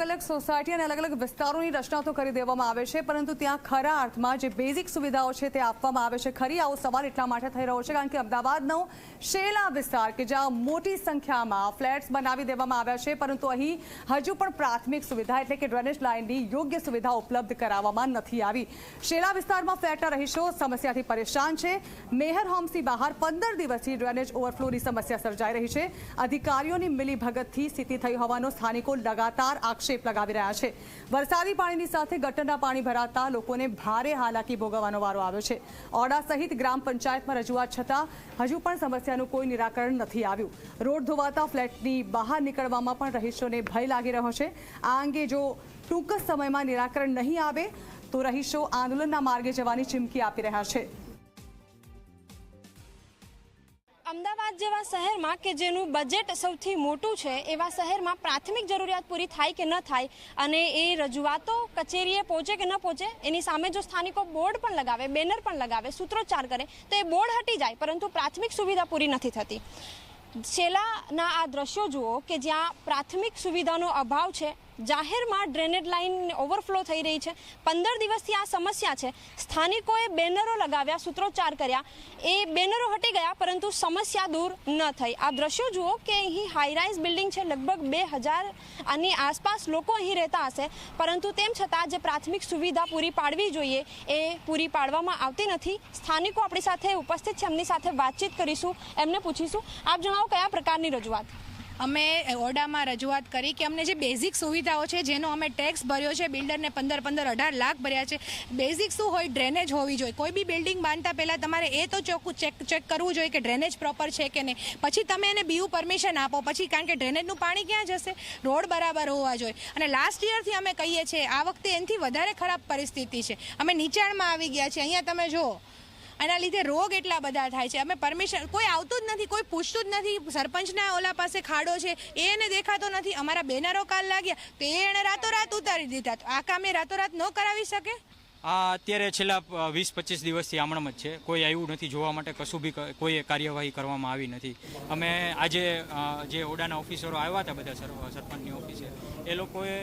અલગ અલગ સોસાયટી અને અલગ અલગ વિસ્તારોની રચના તો કરી દેવામાં આવે છે, પરંતુ ત્યાં ખરા અર્થમાં જે બેઝિક સુવિધાઓ છે તે આપવામાં આવે છે. ખરી આવો સવાલ એટલા માટે થઈ રહ્યો છે, કારણ કે અમદાવાદનો શેલા વિસ્તાર કે જ્યાં મોટી સંખ્યામાં ફ્લેટ્સ બનાવી દેવામાં આવ્યા છે, પરંતુ અહીં હજુ પણ પ્રાથમિક સુવિધા એટલે કે ડ્રેનેજ લાઇનની યોગ્ય સુવિધા ઉપલબ્ધ કરાવવામાં નથી આવી. શેલા વિસ્તારમાં ફ્લેટના રહીશો સમસ્યાથી પરેશાન છે. મેહર હોમ્સની બહાર પંદર દિવસથી ડ્રેનેજ ઓવરફ્લોની સમસ્યા સર્જાઈ રહી છે. અધિકારીઓની મિલીભગતથી સ્થિતિ થઈ હોવાનો સ્થાનિકો લગાતાર આક્ષેપ લગાવી રહ્યા છે. વરસાદી પાણીની સાથે ગટરના પાણી ભરાતા લોકોને ભારે હાલાકી ભોગવવાનો વારો આવ્યો છે. ઓડા સહિત ગ્રામ પંચાયતમાં રજૂઆત છતાં હજુ પણ સમસ્યાનું કોઈ નિરાકરણ નથી આવ્યું. રોડ ધોવાતા ફ્લેટની બહાર નીકળવામાં પણ રહીશોને ભય લાગી રહ્યો છે. આ અંગે જો ટૂંક સમયમાં નિરાકરણ નહીં આવે, તો રહીશો આંદોલનના માર્ગે જવાની ચીમકી આપી રહ્યા છે. અમદાવાદ જેવા શહેરમાં કે જેનું બજેટ સૌથી મોટું છે, એવા શહેરમાં પ્રાથમિક જરૂરિયાત પૂરી થાય કે ન થાય અને એ રજૂઆતો કચેરીએ પહોંચે કે ન પહોંચે, એની સામે જો સ્થાનિકો બોર્ડ પણ લગાવે, બેનર પણ લગાવે, સૂત્રોચ્ચાર કરે, તો એ બોર્ડ હટી જાય, પરંતુ પ્રાથમિક સુવિધા પૂરી નથી થતી. છેલ્લાના આ દ્રશ્યો જુઓ કે જ્યાં પ્રાથમિક સુવિધાનો અભાવ છે જાહેરમાં ડ્રેનેજ લાઇન ઓવરફ્લો થઈ રહી છે. પંદર દિવસથી આ સમસ્યા છે. સ્થાનિકોએ બેનરો લગાવ્યા, સૂત્રોચ્ચાર કર્યા. એ બેનરો હટી ગયા, પરંતુ સમસ્યા દૂર ન થઈ. આ દ્રશ્યો જુઓ કે અહીં હાઈરાઇઝ બિલ્ડિંગ છે. લગભગ બે હજાર આની આસપાસ લોકો અહીં રહેતા હશે. પરંતુ તેમ છતાં જે પ્રાથમિક સુવિધા પૂરી પાડવી જોઈએ, એ પૂરી પાડવામાં આવતી નથી. સ્થાનિકો આપણી સાથે ઉપસ્થિત છે. એમની સાથે વાતચીત કરીશું, એમને પૂછીશું. આપ જણાવો કયા પ્રકારની રજૂઆત? અમે ઓરડામાં રજૂઆત કરી કે અમને જે બેઝિક સુવિધાઓ છે, જેનો અમે ટેક્સ ભર્યો છે, બિલ્ડરને પંદર પંદર અઢાર લાખ ભર્યા છે, બેઝિક શું હોય? ડ્રેનેજ હોવી જોઈએ. કોઈ બી બિલ્ડિંગ બાંધતા પહેલાં તમારે એ તો ચોખ્ખું ચેક ચેક કરવું જોઈએ કે ડ્રેનેજ પ્રોપર છે કે નહીં. પછી તમે એને બીયું પરમિશન આપો. પછી કારણ કે ડ્રેનેજનું પાણી ક્યાં જશે? રોડ બરાબર હોવા જોઈએ. અને લાસ્ટ યરથી અમે કહીએ છીએ, આ વખતે એનાથી વધારે ખરાબ પરિસ્થિતિ છે. અમે નીચાણમાં આવી ગયા છીએ. અહીંયા તમે જુઓ. આના લીધે રોગ એટલા બધા થાય છે. અમે પરમિશન કોઈ આવતું જ નથી, કોઈ પૂછતું જ નથી, સરપંચના ઓલા પાસે ખાડો છે, એ એને દેખાતો નથી. અમારા બેનરો કાલ લાગ્યા, તો એ એણે રાતોરાત ઉતારી દીધા. આ કામ એ રાતોરાત ન કરાવી શકે? આ અત્યારે છેલ્લા વીસ પચીસ દિવસથી આમણમ જ છે. કોઈ આવ્યું નથી જોવા માટે, કશું બી કોઈ કાર્યવાહી કરવામાં આવી નથી. અમે આજે જે ઓડાના ઓફિસરો આવ્યા હતા બધા સરપંચની ઓફિસે, એ લોકોએ